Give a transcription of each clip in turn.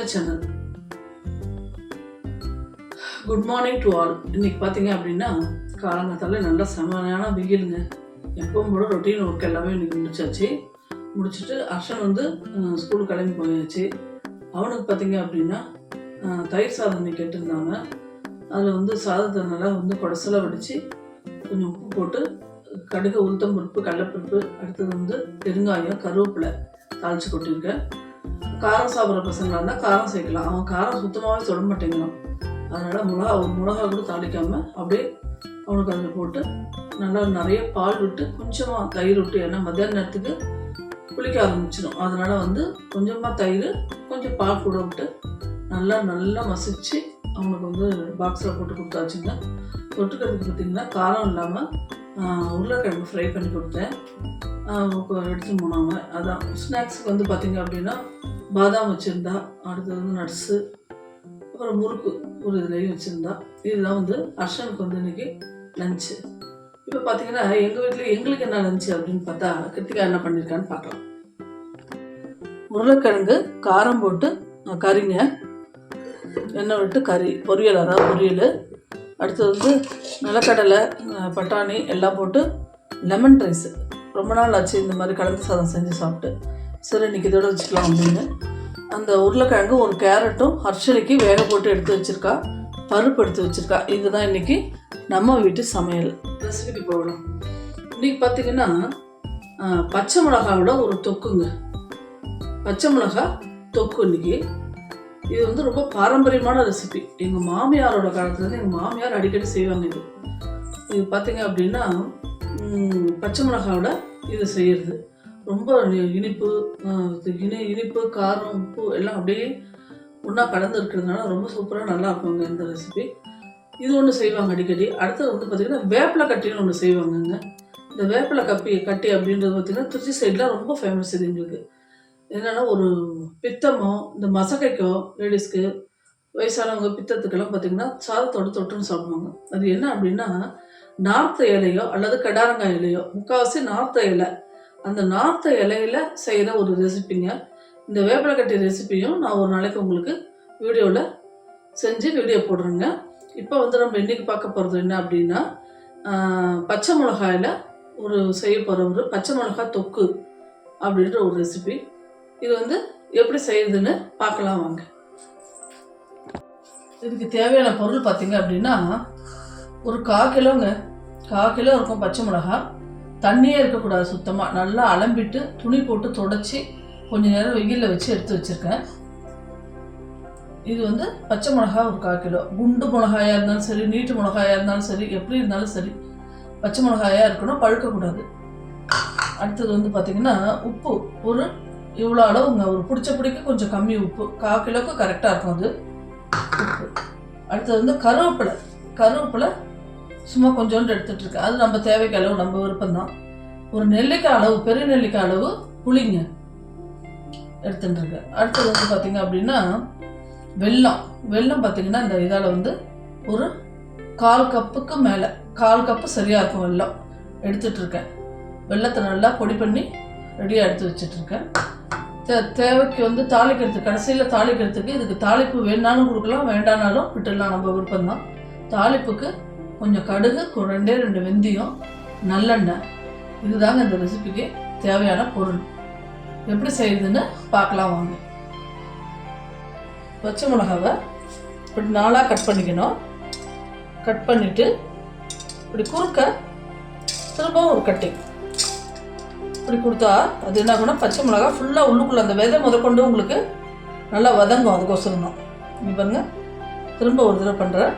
Krishna channel good morning to all இன்னைக்கு பார்த்தீங்க அப்படின்னா காலங்காத்தால நல்லா செமையான வெயிலுங்க. எப்பவும் போல ரொட்டீன் ஒர்க் எல்லாமே இன்னைக்கு முடிச்சாச்சு. முடிச்சுட்டு அர்ஷன் வந்து ஸ்கூல் கிளம்பி போயாச்சு. அவனுக்கு பார்த்தீங்க அப்படின்னா தயிர் சாதம் இன்னைக்கு கேட்டிருந்தாங்க அதில் வந்து சாதத்தை நல்லா வந்து குடசல வடித்து கொஞ்சம் உப்பு போட்டு கடுகு உளுத்தம் பருப்பு கடலப்பருப்பு அடுத்தது வந்து பெருங்காயம் கருவேப்பிலை தாளிச்சு கொட்டியிருக்கேன் காரம் சாப்பிட்ற பசங்களாக இருந்தால் காரம் சேர்க்கலாம். அவன் காரம் சுத்தமாகவே தொட மாட்டேங்கிறான். அதனால் மிளகா ஒரு மிளகா கூட தாளிக்காமல் அப்படியே அவனுக்கு அதில் போட்டு நல்லா நிறைய பால் விட்டு கொஞ்சமாக தயிர் விட்டு ஏன்னா மத்தியான நேரத்துக்கு குளிக்க ஆரம்பிச்சிடும் அதனால் வந்து கொஞ்சமாக தயிர் கொஞ்சம் பால் கூட விட்டு நல்லா நல்லா மசிச்சு அவனுக்கு வந்து பாக்ஸில் போட்டு கொடுத்தாச்சுங்க. தொட்டுக்கிறதுக்கு பார்த்திங்கன்னா காரம் இல்லாமல் உருளைக்கிழங்கு ஃப்ரை பண்ணி கொடுத்தேன். எடுத்து போனாங்க அதான். ஸ்நாக்ஸுக்கு வந்து பார்த்திங்க அப்படின்னா பாதாம் வச்சுருந்தா அடுத்தது வந்து நட்ஸு அப்புறம் முறுக்கு ஒரு இதுலேயும் வச்சுருந்தா. இதுதான் வந்து அர்ஷனுக்கு வந்து இன்னைக்கு லஞ்சு இப்போ பார்த்தீங்கன்னா எங்கள் வீட்டில் எங்களுக்கு என்ன லஞ்சு அப்படின்னு பார்த்தா கிருத்திகா என்ன பண்ணியிருக்கான்னு பார்க்கலாம். உருளைக்கிழங்கு காரம் போட்டு கறிங்க. எண்ணெய் விட்டு கறி பொரியல் அதாவது பொரியல். அடுத்தது வந்து நிலக்கடலை பட்டாணி எல்லாம் போட்டு லெமன் ரைஸ் ரொம்ப நாள் ஆச்சு இந்த மாதிரி கலந்து சாதம் செஞ்சு சாப்பிட்டு. சரி இன்னைக்கு இதோட வச்சுக்கலாம் அப்படின்னு. அந்த உருளைக்கிழங்கு ஒரு கேரட்டும் ஹர்ஷலிக்கு வேக போட்டு எடுத்து வச்சுருக்கா. பருப்பு எடுத்து வச்சுருக்கா. இதுதான் இன்றைக்கி நம்ம வீட்டு சமையல். ரெசிபிக்கு போகலாம். இன்னைக்கு பார்த்தீங்கன்னா பச்சை மிளகாவோட ஒரு தொக்குங்க. பச்சை மிளகா தொக்கு இன்றைக்கி இது வந்து ரொம்ப பாரம்பரியமான ரெசிபி எங்கள் மாமியாரோட காலத்துலேருந்து எங்கள் மாமியார் அடிக்கடி செய்வாங்க இது. இது பார்த்தீங்க அப்படின்னா பச்சை மிளகாவோட இது செய்கிறது ரொம்ப இனிப்பு இது இனி இனிப்பு காரம் உப்பு எல்லாம் அப்படியே ஒன்றா கலந்து இருக்கிறதுனால ரொம்ப சூப்பராக நல்லா இருக்குங்க இந்த ரெசிபி இது ஒன்று செய்வாங்க அடிக்கடி. அடுத்தது வந்து பார்த்திங்கன்னா வேப்பிலை கட்டின்னு ஒன்று செய்வாங்கங்க. இந்த வேப்பிலை கப்பி கட்டி அப்படின்றது பார்த்திங்கன்னா திருச்சி சைடில் ரொம்ப ஃபேமஸ் இது எங்களுக்கு. என்னென்னா ஒரு பித்தமோ இந்த மசக்கைக்கோ லேடிஸ்க்கு வயசானவங்க பித்தத்துக்கெல்லாம் பார்த்திங்கன்னா சாதத்தோட தொட்டுன்னு சாப்பிடுவாங்க. அது என்ன அப்படின்னா நார்த்த இலையோ அல்லது கடாரங்காய் இலையோ முக்கால்வாசி நார்த்த இலை. அந்த நார்த்த இலையில செய்கிற ஒரு ரெசிபிங்க. இந்த வேப்பிலக்கட்டி ரெசிபியும் நான் ஒரு நாளைக்கு உங்களுக்கு வீடியோவில் செஞ்சு வீடியோ போடுறேங்க. இப்போ வந்து நம்ம இன்னைக்கு பார்க்க போகிறது என்ன அப்படின்னா பச்சை மிளகாயில் ஒரு செய்ய போகிற ஒரு பச்சை மிளகாய் தொக்கு அப்படின்ற ஒரு ரெசிபி. இது வந்து எப்படி செய்யுதுன்னு பார்க்கலாம் வாங்க. இதுக்கு தேவையான பொருள் பார்த்தீங்க அப்படின்னா ஒரு கா கிலோங்க. கா கிலோ இருக்கும் பச்சை மிளகா. தண்ணியே இருக்கக்கூடாது சுத்தமாக நல்லா அலம்பிட்டு துணி போட்டு தொடச்சி கொஞ்ச நேரம் வெயிலில் வச்சு எடுத்து வச்சுருக்கேன். இது வந்து பச்சை மிளகா ஒரு கால் கிலோ. குண்டு மிளகாயாக இருந்தாலும் சரி நீட்டு மிளகாயாக இருந்தாலும் சரி எப்படி இருந்தாலும் சரி பச்சை மிளகாயாக இருக்கணும் பழுக்கக்கூடாது. அடுத்தது வந்து பார்த்திங்கன்னா உப்பு. ஒரு இவ்வளோ அளவுங்க ஒரு பிடிச்ச பிடிக்க கொஞ்சம் கம்மி உப்பு. கால் கிலோக்கு கரெக்டாக இருக்கும் அது. உப்பு. அடுத்தது வந்து கருவேப்பிலை. கருவேப்பிலை சும்மா கொஞ்சோண்டு எடுத்துட்டு இருக்கேன். அது நம்ம தேவைக்கு அளவு நம்ம விருப்பம்தான் ஒரு நெல்லிக்காய் அளவு பெரிய நெல்லிக்காய் அளவு புளிங்க எடுத்துட்டுருக்கேன் அடுத்தது வந்து பார்த்திங்க அப்படின்னா வெல்லம். வெல்லம் பார்த்தீங்கன்னா இந்த இதால் வந்து ஒரு கால் கப்புக்கு மேலே கால் கப்பு சரியாக இருக்கும் வெல்லம். எடுத்துட்டு இருக்கேன். வெல்லத்தை நல்லா பொடி பண்ணி ரெடியாக எடுத்து வச்சிட்ருக்கேன். தே தேவைக்கு வந்து தாளிக்கிறதுக்கு கடைசியில் தாளிக்கிறதுக்கு இதுக்கு தாளிப்பு வேணாலும் கொடுக்கலாம் வேண்டானாலும் விட்டுடலாம். நம்ம விருப்பம்தான். தாளிப்புக்கு கொஞ்சம் கடுகு ரெண்டே ரெண்டு வெந்தயம் நல்லெண்ணெய். இதுதாங்க இந்த ரெசிபிக்கு தேவையான பொருள். எப்படி செய்யுதுன்னு பார்க்கலாம் வாங்க. பச்சை மிளகாவை இப்படி நாளாக கட் பண்ணிக்கணும். கட் பண்ணிவிட்டு இப்படி குறுக்க திரும்பவும் ஒரு கட்டிங் இப்படி கொடுத்தா அது என்ன ஆகும்னா பச்சை மிளகா ஃபுல்லாக உள்ளுக்குள்ளே அந்த விதை முதற்கொண்டு உங்களுக்கு நல்லா வதங்கும் அதுக்கோசரம். தான் இங்க பாருங்கள் திரும்ப ஒரு தடவை பண்ணுறேன்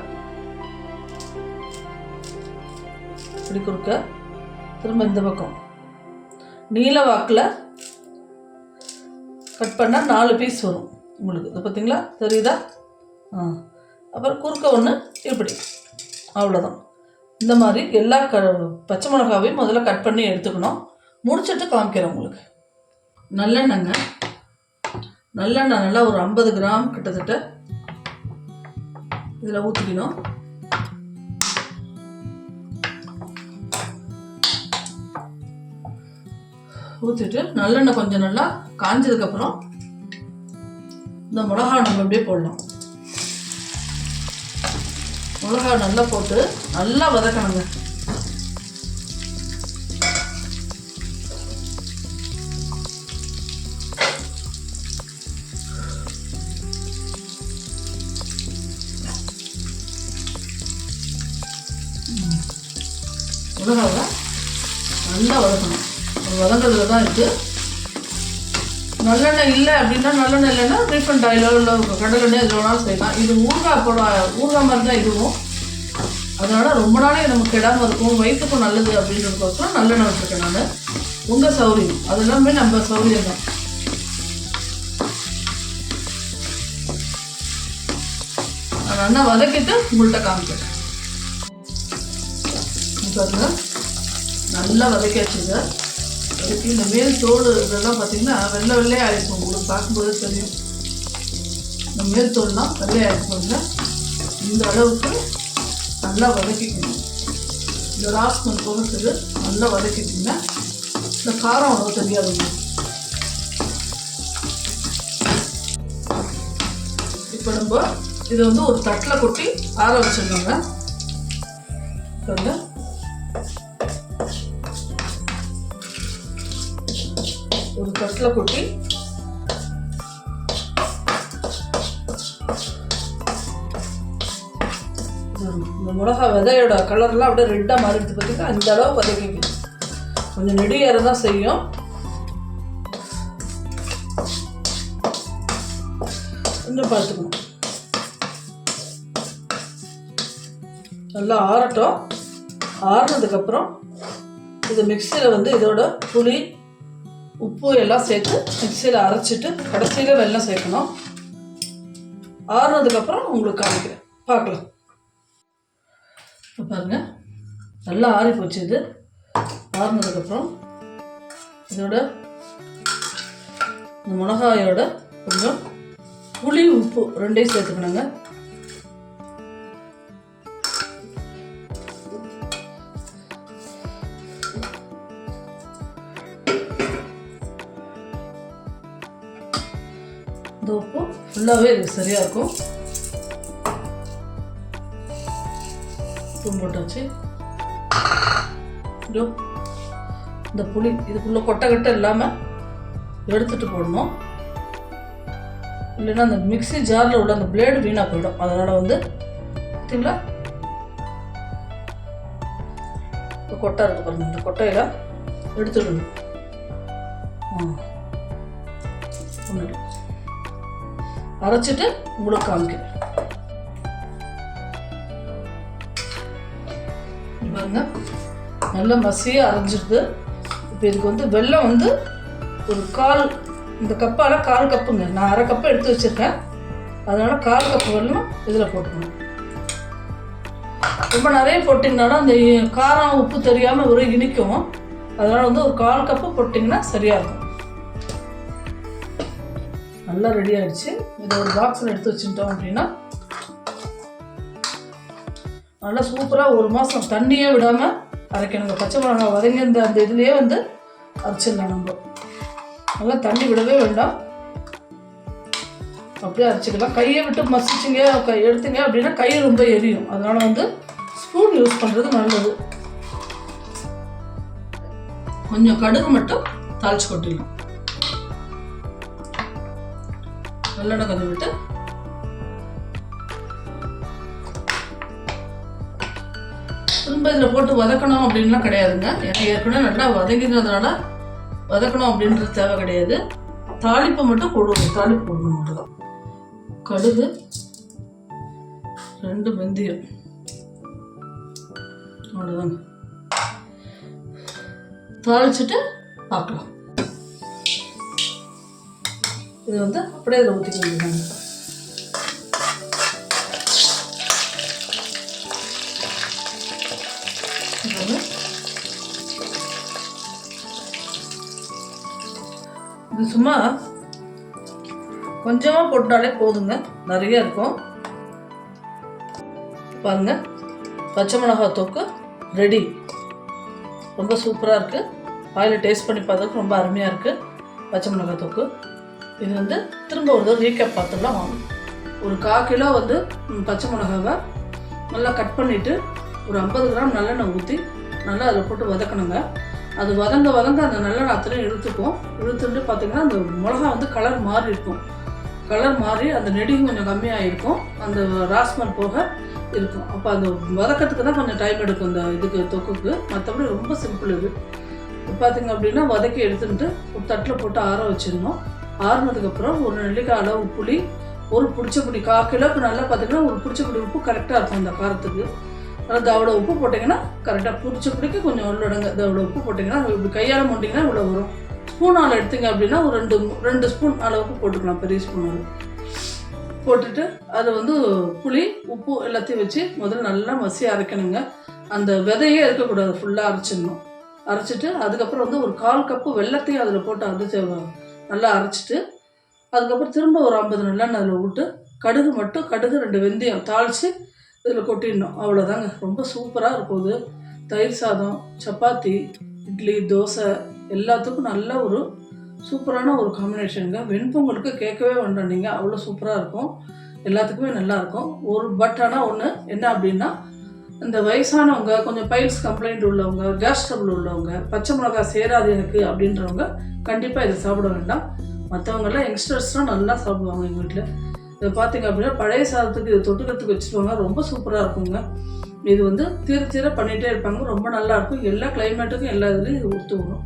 இப்படி குறுக்க திரும்ப இந்த பக்கம். நீல வாக்கில் கட் பண்ணால் நாலு பீஸ் வரும் உங்களுக்கு. இது பார்த்தீங்களா தெரியுதா? ஆ. அப்புறம் குறுக்க ஒன்று இப்படி. அவ்வளோதான் இந்த மாதிரி எல்லா க பச்சை மிளகாவையும் முதல்ல கட் பண்ணி எடுத்துக்கணும். முடிச்சிட்டு காமிக்கிறேன் உங்களுக்கு. நல்லெண்ணெய்ங்க. நல்லெண்ணெய் நல்லா ஒரு ஐம்பது கிராம் கிட்டத்தட்ட இதில் ஊற்றிக்கணும் ஊற்றிட்டு நல்லெண்ணெய் கொஞ்சம் நல்லா காஞ்சதுக்கப்புறம் இந்த மிளகா நம்ம அப்படியே போடலாம். மிளகா நல்லா போட்டு நல்லா வதக்கணுங்க. மிளகாவை நல்லா வதக்கணும். அது வதங்கிறதுல தான் இருக்குது நல்லெண்ணெய் இல்லை அப்படின்னா நல்லெண்ணெய் இல்லைன்னா ரீஃபண்ட் ஆயிலோ இல்லை கடலெண்ணெய் எது வேணாலும் செய்யலாம். இது ஊறுகாய் போட ஊறுகாய் மாதிரி தான் இதுவும். அதனால் ரொம்ப நாளே நமக்கு கெடாமல் இருக்கும் வயிற்றுக்கும் நல்லது அப்படின்றதுக்கோசரம் நல்லெண்ணெய் வச்சுருக்கேன் நான். உங்கள் சௌரியம். அது எல்லாமே நம்ம சௌரியம் தான். நான் நல்லா வதக்கிட்டு உங்கள்கிட்ட காமிக்கிறேன். பாருங்க. நல்லா வதக்கியாச்சுங்க அதுக்கு இந்த மேல் தோல் இதெல்லாம் பார்த்தீங்கன்னா வெள்ளை வெள்ளையாக ஆயிருக்கும் உங்களுக்கு பார்க்கும்போது தெரியும். இந்த மேல் தோல்லாம் வெள்ளையாக இருக்குங்க இந்த அளவுக்கு நல்லா வதக்கிக்கணும் இந்த லாஸ்ட் ராஸ்மன் பொறுத்தது நல்லா வதக்கிட்டிங்கன்னா இந்த காரம் அவ்வளோ தெரியாதுங்க இப்போ நம்ம இதை வந்து ஒரு தட்டில் கொட்டி ஆற வச்சிருந்தோங்க பாருங்க. ஒரு கொட்டி இந்த மிளகா விதையோட கலர்லாம் அப்படியே ரெட்டாக மாறிடுது பார்த்தீங்கன்னா அந்த அளவு வதக்கிங்க. கொஞ்சம் நெடியேற தான் செய்யும். கொஞ்சம் பார்த்துக்கணும். நல்லா ஆறட்டும். ஆறுனதுக்கப்புறம் இது மிக்சியில் வந்து இதோட புளி உப்பு எல்லாம் சேர்த்து மிக்சியில் அரைச்சிட்டு கடைசியில் வெள்ளம் சேர்க்கணும். ஆறுனதுக்கப்புறம் உங்களுக்கு காமிக்கிறேன். பார்க்கலாம். இப்போ பாருங்க. நல்லா ஆறி போச்சு இது. ஆறுனதுக்கப்புறம் இதோட இந்த மிளகாயோட கொஞ்சம் புளி உப்பு ரெண்டையும் சேர்த்துக்கணுங்க. ஃபுல்லாகவே இது சரியாக இருக்கும். உப்பு போட்டாச்சு. இதோ இந்த புளி இதுக்குள்ளே கொட்டை கட்டை இல்லாமல் எடுத்துட்டு போடணும். இல்லைன்னா அந்த மிக்ஸி ஜாரில் உள்ள அந்த பிளேடு வீணாக போயிடும். அதனால் வந்து பார்த்தீங்களா இந்த கொட்டை இருக்குது பாருங்கள் இந்த கொட்டையில் எடுத்துடணும். ஆ. அரைச்சிட்டு உங்களுக்கு காமிக்கிறேன் பாருங்க நல்லா மசியாக அரைஞ்சிருது. இப்போ இதுக்கு வந்து வெல்லம் வந்து ஒரு கால் இந்த கப்பால் கால் கப்புங்க. நான் அரை கப்பு எடுத்து வச்சுருக்கேன். அதனால் கால் கப்பு வெள்ளம் இதில் போட்டுக்கணும். ரொம்ப நிறைய போட்டிங்கனாலும் அந்த காரம் உப்பு தெரியாமல் ஒரே இனிக்கும். அதனால் வந்து ஒரு கால் கப்பு போட்டிங்கன்னா சரியாக இருக்கும். நல்லா ரெடி ஆகிடுச்சு இதை ஒரு பாக்ஸில் எடுத்து வச்சுட்டோம் அப்படின்னா நல்லா சூப்பராக ஒரு மாதம் தண்ணியே விடாமல் அரைக்கணுங்க. பச்சை மிளகாய் வதங்கி இந்த அந்த இதுலேயே வந்து அரைச்சிடலாம் நம்ம. நல்லா தண்ணி விடவே வேண்டாம். அப்படியே அரைச்சிக்கலாம். கையை விட்டு மசிச்சிங்க க- எடுத்துங்க அப்படின்னா கை ரொம்ப எரியும். அதனால் வந்து ஸ்பூன் யூஸ் பண்ணுறது நல்லது. கொஞ்சம் கடுகு மட்டும் தாளிச்சு கொட்டிடலாம். நல்லெண்ணெய் கொஞ்சம் விட்டு திரும்ப இதில் போட்டு வதக்கணும் அப்படின்லாம் கிடையாதுங்க. ஏன்னா ஏற்கனவே நல்லா வதங்கினதுனால வதக்கணும் அப்படின்றது தேவை கிடையாது. தாளிப்பை மட்டும் போடுவோம். தாளிப்பு போடணும் மட்டும்தான் கடுகு ரெண்டு வெந்தயம். அவ்வளோதாங்க தாளிச்சிட்டு பார்க்கலாம். இது வந்து அப்படியே இதில் ஊற்றி வேண்டியதாங்க இது சும்மா கொஞ்சமாக போட்டாலே போதுங்க. நிறைய இருக்கும். பாருங்க. பச்சை மிளகாய் தொக்கு ரெடி ரொம்ப சூப்பராக இருக்குது வாயில் டேஸ்ட் பண்ணி பார்த்ததுக்கு ரொம்ப அருமையாக இருக்குது பச்சை மிளகாய் தொக்கு. இது வந்து திரும்ப ஒரு தடவை ரீகேப் பார்த்துலாம் வாங்க ஒரு கால் கிலோ வந்து பச்சை மிளகாவை நல்லா கட் பண்ணிவிட்டு ஒரு ஐம்பது கிராம் நல்லெண்ணெய் ஊற்றி நல்லா அதில் போட்டு வதக்கணுங்க. அது வதங்க வதங்க அந்த நல்லெண்ணெய் அத்தனையும் இழுத்துக்கும். இழுத்துட்டு பார்த்தீங்கன்னா அந்த மிளகா வந்து கலர் மாறி இருக்கும். கலர் மாறி அந்த நெடியும் கொஞ்சம் கம்மியாக இருக்கும் அந்த ராஸ்மல் போக இருக்கும். அப்போ அந்த வதக்கிறதுக்கு தான் கொஞ்சம் டைம் எடுக்கும் அந்த இதுக்கு தொக்குக்கு. மற்றபடி ரொம்ப சிம்பிள் இது. பார்த்தீங்க அப்படின்னா வதக்கி எடுத்துட்டு ஒரு தட்டில் போட்டு ஆற வச்சிடணும். ஆறுனதுக்கப்புறம் ஒரு நெல்லிக்காய் அளவு புளி ஒரு புடிச்ச கால் கிலோக்கு நல்லா பார்த்தீங்கன்னா ஒரு பிடிச்ச புடி உப்பு கரெக்டாக இருக்கும் அந்த காரத்துக்கு. அதாவது அவ்வளோ உப்பு போட்டிங்கன்னா கரெக்டாக பிடிச்ச பிடிக்கு கொஞ்சம் உள்ளடங்க அவ்வளோ உப்பு போட்டிங்கன்னா இப்படி கையால் மொண்டிங்கன்னா இவ்வளோ வரும். ஸ்பூனால் எடுத்தீங்க அப்படின்னா ஒரு ரெண்டு ரெண்டு ஸ்பூன் அளவுக்கு போட்டுக்கலாம் பெரிய ஸ்பூன் அளவு. போட்டுட்டு அதை வந்து புளி உப்பு எல்லாத்தையும் வச்சு முதல்ல நல்லா மசி அரைக்கணுங்க. அந்த விதையே இருக்கக்கூடாது ஃபுல்லாக அரைச்சிடணும். அரைச்சிட்டு அதுக்கப்புறம் வந்து ஒரு கால் கப்பு வெள்ளத்தையும் அதில் போட்டு அரைச்சி நல்லா அரைச்சிட்டு அதுக்கப்புறம் திரும்ப ஒரு ஐம்பது நல்லெண்ணெய் அதில் விட்டு கடுகு மட்டும் கடுகு ரெண்டு வெந்தயம் தாளித்து இதில் கொட்டிடணும். அவ்வளோதாங்க ரொம்ப சூப்பராக இருக்கும் இது. தயிர் சாதம் சப்பாத்தி இட்லி தோசை எல்லாத்துக்கும் நல்ல ஒரு சூப்பரான ஒரு காம்பினேஷனுங்க வெண்பொங்கலுக்கு கேட்கவே வேண்டாம் நீங்கள் அவ்வளோ சூப்பராக இருக்கும். எல்லாத்துக்குமே நல்லா இருக்கும். ஒரு பட் ஆனால் ஒன்று என்ன அப்படின்னா இந்த வயசானவங்க கொஞ்சம் பைல்ஸ் கம்ப்ளைண்ட் உள்ளவங்க கேஸ் ட்ரபிள் உள்ளவங்க பச்சை மிளகாய் சேராது எனக்கு அப்படின்றவங்க கண்டிப்பாக இதை சாப்பிட வேண்டாம். மற்றவங்கெல்லாம் யங்ஸ்டர்ஸ்லாம் நல்லா சாப்பிடுவாங்க எங்கள் வீட்டில் இதை பார்த்தீங்க அப்படின்னா பழைய சாதத்துக்கு இது தொட்டுக்கிறதுக்கு வச்சுருவாங்க. ரொம்ப சூப்பராக இருக்குங்க. இது வந்து தீர தீர பண்ணிகிட்டே இருப்பாங்க. ரொம்ப நல்லா இருக்கும். எல்லா கிளைமேட்டுக்கும் எல்லா இதுலேயும் இது ஒத்து வரும்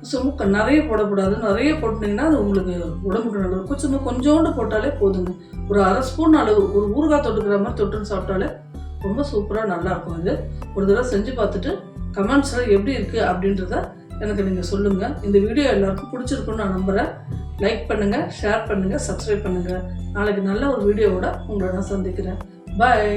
சும்மா நிறைய போடக்கூடாது. நிறைய போட்டிங்கன்னா அது உங்களுக்கு உடம்புக்கு நல்லது. சும்மா கொஞ்சோண்டு போட்டாலே போதுங்க. ஒரு அரை ஸ்பூன் அளவு ஒரு ஊறுகாய் தொட்டுக்கிற மாதிரி தொட்டுன்னு சாப்பிட்டாலே ரொம்ப சூப்பராக நல்லாயிருக்கும் இது ஒரு தடவை செஞ்சு பார்த்துட்டு கமெண்ட்ஸில் எப்படி இருக்குது அப்படின்றத எனக்கு நீங்கள் சொல்லுங்கள் இந்த வீடியோ எல்லாருக்கும் பிடிச்சிருக்குன்னு நான் நம்புகிறேன் லைக் பண்ணுங்கள் ஷேர் பண்ணுங்கள் சப்ஸ்கிரைப் பண்ணுங்கள் நாளைக்கு நல்ல ஒரு வீடியோவோட உங்களை நான் சந்திக்கிறேன். பாய்